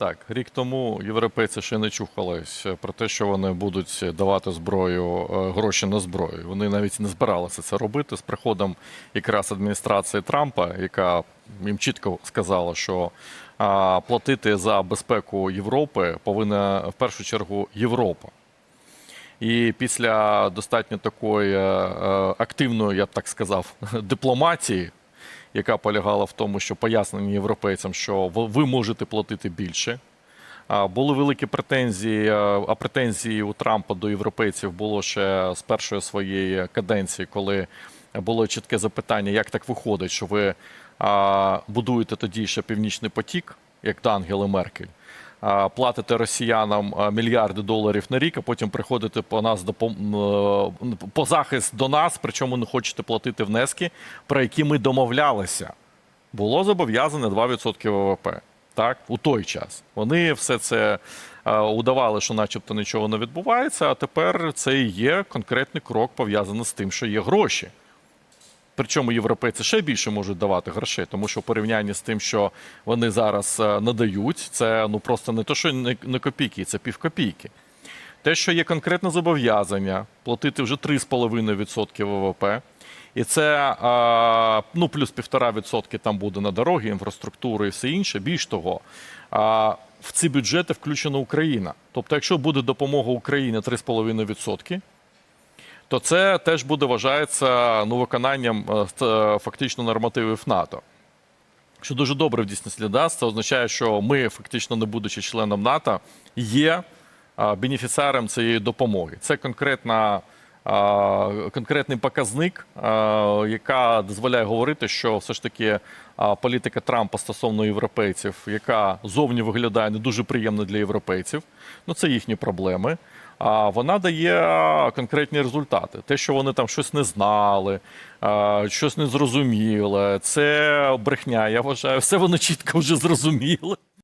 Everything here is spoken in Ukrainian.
Так, рік тому європейці ще не чухались про те, що вони будуть давати зброю, е, гроші на зброю. Вони навіть не збиралися це робити з приходом якраз адміністрації Трампа, яка їм чітко сказала, що платити за безпеку Європи повинна в першу чергу Європа. І після достатньо такої е, е, активної, я б так сказав, дипломатії, яка полягала в тому, що пояснення європейцям, що ви- можете платити більше. Були великі претензії, а претензії у Трампа до європейців було ще з першої своєї каденції, коли було чітке запитання, як так виходить, що ви будуєте тоді ще північний потік, як до Ангели Меркель. Платите росіянам мільярди доларів на рік, а потім приходите по нас е, по захист до нас, причому не хочете платити внески, про які ми домовлялися було зобов'язане 2% ВВП. Так, у той час. Вони все це е, удавали, що начебто нічого не відбувається, а тепер це і є конкретний крок пов'язаний з тим, що є гроші. Причому європейці ще більше можуть давати грошей, тому що в порівнянні з тим, що вони зараз е, надають, це ну просто не то, що не, копійки, це півкопійки. Те, що є конкретне зобов'язання платити вже 3,5% ВВП, і це ну, плюс 1,5% там буде на дороги, інфраструктуру і все інше. Більш того, в ці бюджети включена Україна. Тобто, якщо буде допомога Україні 3,5%, то це теж буде вважається ну, виконанням е, е, фактично нормативів НАТО. Що дуже добре в дійсності дасть, це означає, що ми, фактично не будучи членом НАТО, є а, бенефіціаром цієї допомоги. Це конкретна, конкретний показник, яка дозволяє говорити, що все ж таки політика Трампа стосовно європейців, яка зовні виглядає не дуже приємно для європейців, ну це їхні проблеми. Вона дає конкретні результати. Те, що вони там щось не знали, щось не зрозуміли, це брехня. Я вважаю, все вони чітко вже зрозуміли.